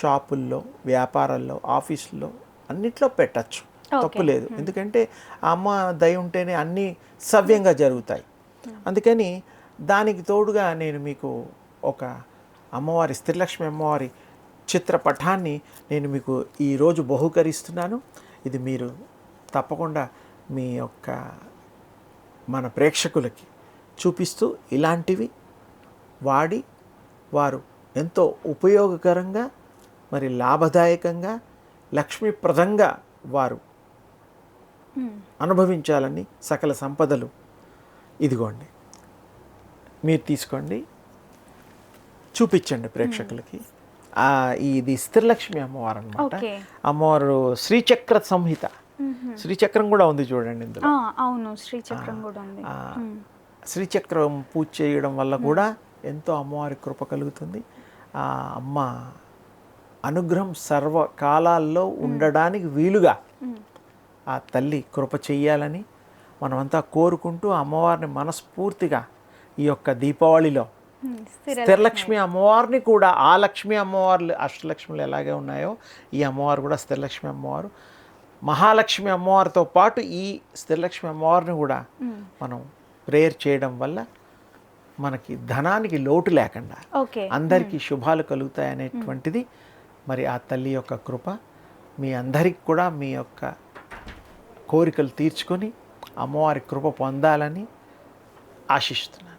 షాపుల్లో వ్యాపారాల్లో ఆఫీసుల్లో అన్నిట్లో పెట్టచ్చు. తప్పు లేదు. ఎందుకంటే అమ్మ దయ ఉంటేనే అన్నీ సవ్యంగా జరుగుతాయి. అందుకని దానికి తోడుగా నేను మీకు ఒక అమ్మవారి స్థిరలక్ష్మి అమ్మవారి చిత్రపటాన్ని నేను మీకు ఈరోజు బహుకరిస్తున్నాను. ఇది మీరు తప్పకుండా మీ యొక్క మన ప్రేక్షకులకి చూపిస్తూ ఇలాంటివి వాడి వారు ఎంతో ఉపయోగకరంగా మరి లాభదాయకంగా లక్ష్మీప్రదంగా వారు అనుభవించాలని సకల సంపదలు. ఇదిగోండి. మీరు తీసుకోండి. చూపించండి ప్రేక్షకులకి. ఇది స్థిరలక్ష్మి అమ్మవారు అనమాట. అమ్మవారు శ్రీచక్ర సంహిత. శ్రీచక్రం కూడా ఉంది చూడండి ఇందులో. అవును. శ్రీచక్రం కూడా ఉంది. శ్రీచక్రం పూజ చేయడం వల్ల కూడా ఎంతో అమ్మవారి కృప కలుగుతుంది. ఆ అమ్మ అనుగ్రహం సర్వకాలాల్లో ఉండడానికి వీలుగా ఆ తల్లి కృప చెయ్యాలని మనమంతా కోరుకుంటూ అమ్మవారిని మనస్ఫూర్తిగా ఈ యొక్క దీపావళిలో స్థిరలక్ష్మి. అమ్మవారిని కూడా ఆ లక్ష్మి అమ్మవార్లు అష్టలక్ష్ములు ఎలాగే ఉన్నాయో ఈ అమ్మవారు కూడా స్థిరలక్ష్మి అమ్మవారు. మహాలక్ష్మి అమ్మవారితో పాటు ఈ స్థిరలక్ష్మి అమ్మవారిని కూడా మనం ప్రేయర్ చేయడం వల్ల మనకి ధనానికి లోటు లేకుండా అందరికీ శుభాలు కలుగుతాయి అనేటువంటిది మరి ఆ తల్లి యొక్క కృప మీ అందరికి కూడా మీ యొక్క కోరికలు తీర్చుకొని అమ్మవారి కృప పొందాలని ఆశిస్తున్నాను.